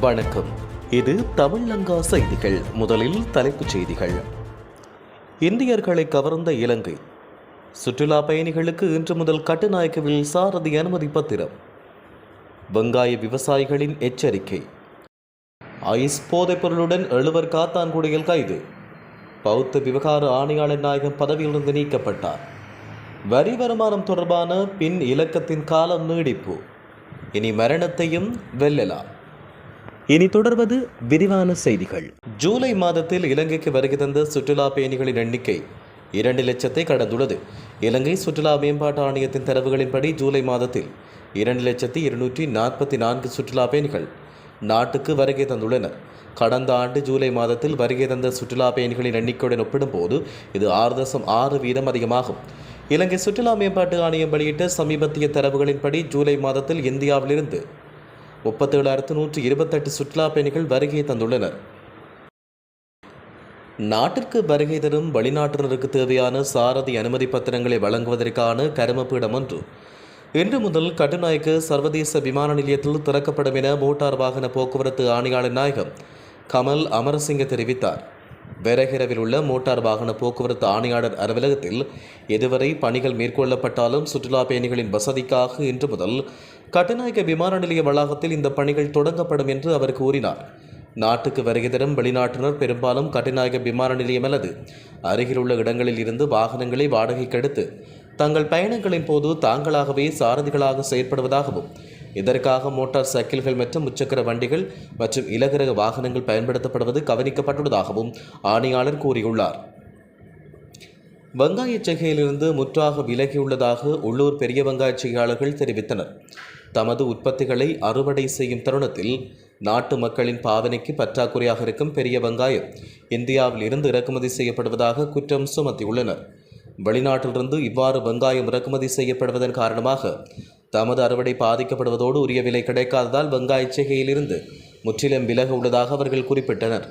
வணக்கம். இது தமிழங்கா செய்திகள். முதலில் தலைப்புச் செய்திகள். இந்தியர்களை கவர்ந்த இலங்கை. சுற்றுலா பயணிகளுக்கு இன்று முதல் கட்டுநாயக்கவில் சாரதி அனுமதி பத்திரம். வெங்காய விவசாயிகளின் எச்சரிக்கை. ஐஸ் போதைப்பொருளுடன் எழுவர் காத்தான்குடியில் கைது. பௌத்த விவகார ஆணையாளர் நாயகம் பதவியிலிருந்து நீக்கப்பட்டார். வரி வருமானம் தொடர்பான பின் இலக்கத்தின் காலம் நீடிப்பு. இனி மரணத்தையும் வெல்லலாம். இனி தொடர்வது விரிவான செய்திகள். ஜூலை மாதத்தில் இலங்கைக்கு வருகை தந்த சுற்றுலா பயணிகளின் எண்ணிக்கை இரண்டு லட்சத்தை கடந்துள்ளது. இலங்கை சுற்றுலா மேம்பாட்டு ஆணையத்தின் தரவுகளின்படி ஜூலை மாதத்தில் இரண்டு லட்சத்தி இருநூற்றி நாற்பத்தி நான்கு சுற்றுலா பயணிகள் நாட்டுக்கு வருகை தந்துள்ளனர். கடந்த ஆண்டு ஜூலை மாதத்தில் வருகை தந்த சுற்றுலா பயணிகளின் எண்ணிக்கையுடன் ஒப்பிடும்போது இது ஆறு தசம் ஆறு வீதம் அதிகமாகும். இலங்கை சுற்றுலா மேம்பாட்டு ஆணையம் வெளியிட்ட சமீபத்திய தரவுகளின்படி ஜூலை மாதத்தில் இந்தியாவிலிருந்து முப்பத்தேழாயிரத்து நூற்றி இருபத்தெட்டு சுற்றுலா பயணிகள் வருகை தந்துள்ளனர். நாட்டிற்கு வருகை தரும் வெளிநாட்டினருக்கு தேவையான சாரதி அனுமதி பத்திரங்களை வழங்குவதற்கான கருமப்பீடம் ஒன்று. இன்று முதல் கட்டுநாயக்க சர்வதேச விமான நிலையத்தில் திறக்கப்படும் என மோட்டார் வாகன போக்குவரத்து ஆணையாளர் நாயகம் கமல் அமரசிங்க தெரிவித்தார். வெரகிரவில் உள்ள மோட்டார் வாகன போக்குவரத்து ஆணையாளர் அலுவலகத்தில் இதுவரை பணிகள் மேற்கொள்ளப்பட்டாலும் சுற்றுலா பயணிகளின் வசதிக்காக இன்று முதல் கட்டுநாயக்க விமான நிலைய வளாகத்தில் இந்த பணிகள் தொடங்கப்படும் என்று அவர் கூறினார். நாட்டுக்கு வருகை தரும் வெளிநாட்டினர் பெரும்பாலும் கட்டுநாயக விமான நிலையம் அல்லது அருகிலுள்ள இடங்களில் இருந்து வாகனங்களை வாடகைக்கு எடுத்து தங்கள் பயணங்களின் போது தாங்களாகவே சாரதிகளாக செயற்படுவதாகவும் இதற்காக மோட்டார் சைக்கிள்கள் மற்றும் முச்சக்கர வண்டிகள் மற்றும் இலகுரக வாகனங்கள் பயன்படுத்தப்படுவது கவனிக்கப்பட்டுள்ளதாகவும் ஆணையாளர் கூறியுள்ளார். வெங்காயச் செய்கையிலிருந்து முற்றாக விலகியுள்ளதாக உள்ளூர் பெரிய வெங்காயச் செய்கையாளர்கள் தெரிவித்தனர். தமது உற்பத்திகளை அறுவடை செய்யும் தருணத்தில் நாட்டு மக்களின் பாவனைக்கு பற்றாக்குறையாக இருக்கும் பெரிய வெங்காயம் இந்தியாவில் இருந்து இறக்குமதி செய்யப்படுவதாக குற்றம் சுமத்தியுள்ளனர். வெளிநாட்டிலிருந்து இவ்வாறு வெங்காயம் இறக்குமதி செய்யப்படுவதன் காரணமாக தமது அறுவடை பாதிக்கப்படுவதோடு உரிய விலை கிடைக்காததால் வெங்காயச் செய்கையிலிருந்து முற்றிலும் விலக உள்ளதாக அவர்கள் குறிப்பிட்டனர்.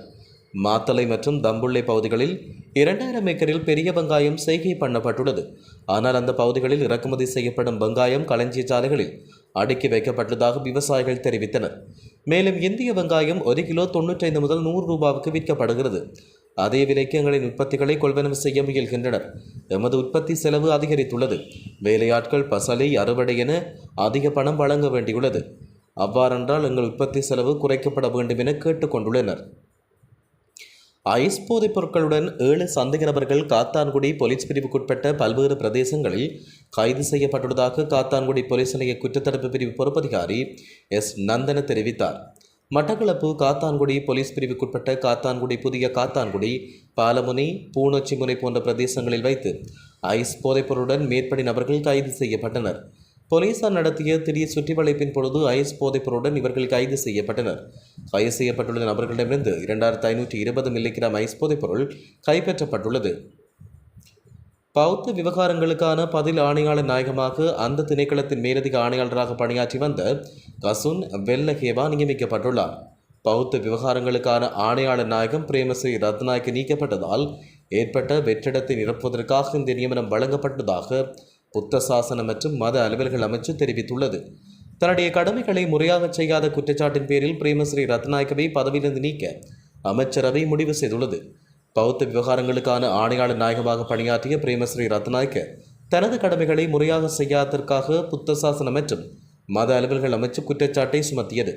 மாத்தளை மற்றும் தம்புள்ளை பகுதிகளில் இரண்டாயிரம் ஏக்கரில் பெரிய வெங்காயம் செய்கை பண்ணப்பட்டுள்ளது. ஆனால் அந்த பகுதிகளில் இறக்குமதி செய்யப்படும் வெங்காயம் களஞ்சிய சாலைகளில் அடுக்கி வைக்கப்பட்டதாக விவசாயிகள் தெரிவித்தனர். மேலும் இந்திய வெங்காயம் ஒரு கிலோ தொண்ணூற்றைந்து முதல் நூறு ரூபாவுக்கு விற்கப்படுகிறது. அதே விலைக்கு எங்களின் உற்பத்திகளை கொள்வனவு செய்ய முயல்கின்றனர். எமது உற்பத்தி செலவு அதிகரித்துள்ளது. வேலையாட்கள் பசலை அறுவடை என அதிக பணம் வழங்க வேண்டியுள்ளது. அவ்வாறென்றால் எங்கள் உற்பத்தி செலவு குறைக்கப்பட வேண்டும் என கேட்டுக்கொண்டுள்ளனர் ஐஸ் போதைப் பொருட்களுடன் ஏழு சந்தேக நபர்கள் காத்தான்குடி போலீஸ் பிரிவுக்குட்பட்ட பல்வேறு பிரதேசங்களில் கைது செய்யப்பட்டுள்ளதாக காத்தான்குடி போலீஸ் நிலைய குற்றத்தடுப்பு பிரிவு பொறுப்பதிகாரி எஸ். நந்தன தெரிவித்தார். மட்டக்களப்பு காத்தான்குடி போலீஸ் பிரிவுக்குட்பட்ட காத்தான்குடி புதிய காத்தான்குடி பாலமுனை பூனொச்சிமுனை போன்ற பிரதேசங்களில் வைத்து ஐஸ் போதைப்பொருளுடன் மேற்படி நபர்கள் கைது செய்யப்பட்டனர். போலீசார் நடத்திய திடீர் சுற்றிவளைப்பின் பொழுது ஐஸ் போதைப்பொருளுடன் இவர்கள் கைது செய்யப்பட்டனர். கைது செய்யப்பட்டுள்ள நபர்களிடமிருந்து இரண்டாயிரத்து ஐநூற்றி இருபது மில்லிகிராம் ஐஸ் போதைப்பொருள் கைப்பற்றப்பட்டுள்ளது. பௌத்த விவகாரங்களுக்கான பதில் ஆணையாளர் நாயகமாக அந்த திணைக்களத்தின் மேலதிக ஆணையாளராக பணியாற்றி வந்த கசுன் வெல்லஹேவா நியமிக்கப்பட்டுள்ளார். பௌத்த விவகாரங்களுக்கான ஆணையாளர் நாயகம் பிரேமஸ்ரீ ரத்நாயக்கு நீக்கப்பட்டதால் ஏற்பட்ட வெற்றிடத்தை நிரப்புவதற்காக இந்த நியமனம் வழங்கப்பட்டதாக புத்த சாசனம் மற்றும் மத அலுவல்கள் அமைச்சு தெரிவித்துள்ளது. தன்னுடைய கடமைகளை முறையாக செய்யாத குற்றச்சாட்டின் பேரில் பிரேமஸ்ரீ ரத்நாயக்கவை பதவியிலிருந்து நீக்க அமைச்சரவை முடிவு செய்துள்ளது. பௌத்த விவகாரங்களுக்கான ஆணையாளர் நாயகமாக பணியாற்றிய பிரேமஸ்ரீ ரத்நாயக்க தனது கடமைகளை முறையாக செய்யாததற்காக புத்த சாசனம் மற்றும் மத அலுவல்கள் அமைச்சு குற்றச்சாட்டை சுமத்தியது.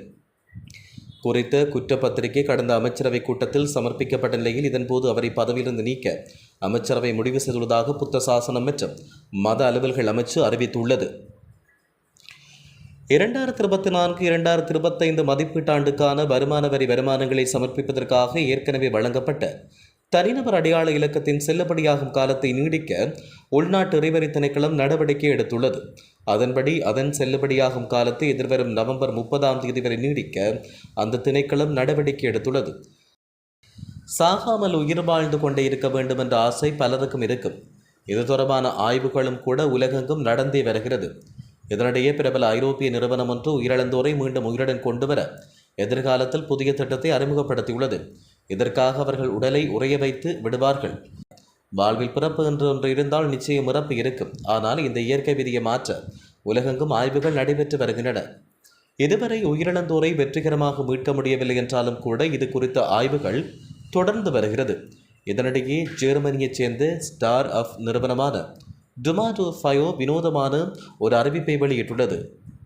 குறித்த குற்றப்பத்திரிகை கடந்த அமைச்சரவை கூட்டத்தில் சமர்ப்பிக்கப்பட்ட நிலையில் இதன்போது அவரை பதவியிலிருந்து நீக்க அமைச்சரவை முடிவு செய்துள்ளதாக புத்த சாசனம் மற்றும் மத அலுவல்கள் அமைச்சு அறிவித்துள்ளது. இரண்டாயிரத்தி இருபத்தி நான்கு இரண்டாயிரத்தி இருபத்தைந்து மதிப்பீட்டாண்டுக்கான வருமான வரி வருமானங்களை சமர்ப்பிப்பதற்காக ஏற்கனவே வழங்கப்பட்ட தனிநபர் அடையாள இலக்கத்தின் செல்லுபடியாகும் காலத்தை நீடிக்க உள்நாட்டு இறைவரி திணைக்களம் நடவடிக்கை எடுத்துள்ளது. அதன்படி அதன் செல்லுபடியாகும் காலத்தை எதிர்வரும் நவம்பர் முப்பதாம் தேதி வரை நீடிக்க அந்த திணைக்களம் நடவடிக்கை எடுத்துள்ளது. சாகாமல் உயிர் வாழ்ந்து கொண்டே இருக்க வேண்டும் என்ற ஆசை பலருக்கும் இருக்கும். இது தொடர்பான ஆய்வுகளும் கூட உலகெங்கும் நடந்தே வருகிறது. இதனிடையே பிரபல ஐரோப்பிய நிறுவனம் ஒன்று உயிரிழந்தோரை மீண்டும் உயிருடன் கொண்டு வர எதிர்காலத்தில் புதிய திட்டத்தை அறிமுகப்படுத்தியுள்ளது. இதற்காக அவர்கள் உடலை உறைய வைத்து விடுவார்கள். வாழ்வில் பிறப்பு என்று ஒன்று இருந்தால் நிச்சயம் இறப்பு இருக்கும். ஆனால் இந்த இயற்கை விதியை மாற்ற உலகெங்கும் ஆய்வுகள் நடைபெற்று வருகின்றன. இதுவரை உயிரிழந்தோரை வெற்றிகரமாக மீட்க முடியவில்லை என்றாலும் கூட இது குறித்த ஆய்வுகள் தொடர்ந்து வருகிறது. இதனிடையே ஜெர்மனியைச் சேர்ந்த ஸ்டார் ஆஃப் நிறுவனமான டுமாட்டோ ஃபயோ வினோதமான ஒரு அறிவிப்பை வெளியிட்டுள்ளது.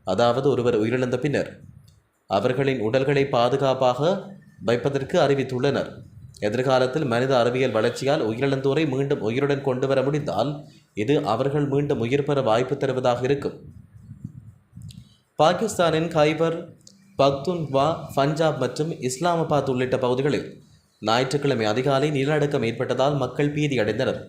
அதாவது ஒருவர் உயிரிழந்த பின்னர் அவர்களின் உடல்களை பாதுகாப்பாக வைப்பதற்கு அறிவித்துள்ளனர். எதிர்காலத்தில் மனித அறிவியல் வளர்ச்சியால் உயிரிழந்தோரை மீண்டும் உயிருடன் கொண்டு வர முடிந்தால் இது அவர்கள் மீண்டும் உயிர் பெற வாய்ப்பு தருவதாக இருக்கும். பாகிஸ்தானின் கைபர் பக்துன்வா பஞ்சாப் மற்றும் இஸ்லாமாபாத் உள்ளிட்ட பகுதிகளில் ஞாயிற்றுக்கிழமை அதிகாலை நிலநடுக்கம் ஏற்பட்டதால் மக்கள் பீதியடைந்தனர்.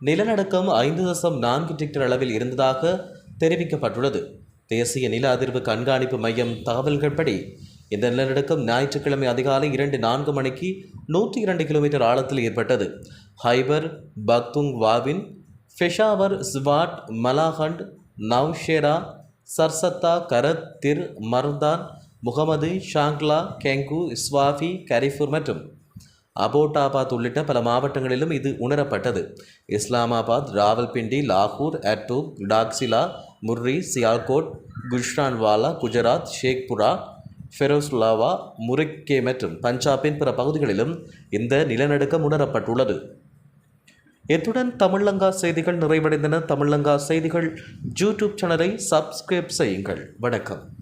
நிலநடுக்கம் ஐந்து தசம் நான்கு டிக்டர் அளவில் இருந்ததாக தெரிவிக்கப்பட்டுள்ளது. தேசிய நில அதிர்வு கண்காணிப்பு மையம் தகவல்கள்படி இந்த நிலநடுக்கம் ஞாயிற்றுக்கிழமை அதிகாலை இரண்டு நான்கு மணிக்கு நூற்றி இரண்டு கிலோமீட்டர் ஆழத்தில் ஏற்பட்டது. ஹைபர் பக்துங் வாவின் பெஷாவர் ஸ்வாட் மலாகண்ட் நவ்ஷேரா சர்சத்தா கரத் திர் மர்தான் முகமது ஷாங்க்லா கெங்கு இஸ்வாஃபி கரிஃபூர் மற்றும் அபோட்டாபாத் உள்ளிட்ட பல மாவட்டங்களிலும் இது உணரப்பட்டது. இஸ்லாமாபாத் ராவல்பிண்டி லாகூர் அட்டூ டாக்சிலா முர்ரி சியால்கோட் குஷ்ரான்வாலா குஜராத் ஷேக்புரா ஃபெரோஸ்லாவா முரிக்கே மற்றும் பஞ்சாபின் பிற பகுதிகளிலும் இந்த நிலநடுக்கம் உணரப்பட்டுள்ளது. இத்துடன் தமிழங்கா செய்திகள் நிறைவடைந்தன. தமிழங்கா செய்திகள் யூடியூப் சேனலை சப்ஸ்கிரைப் செய்யுங்கள். வணக்கம்.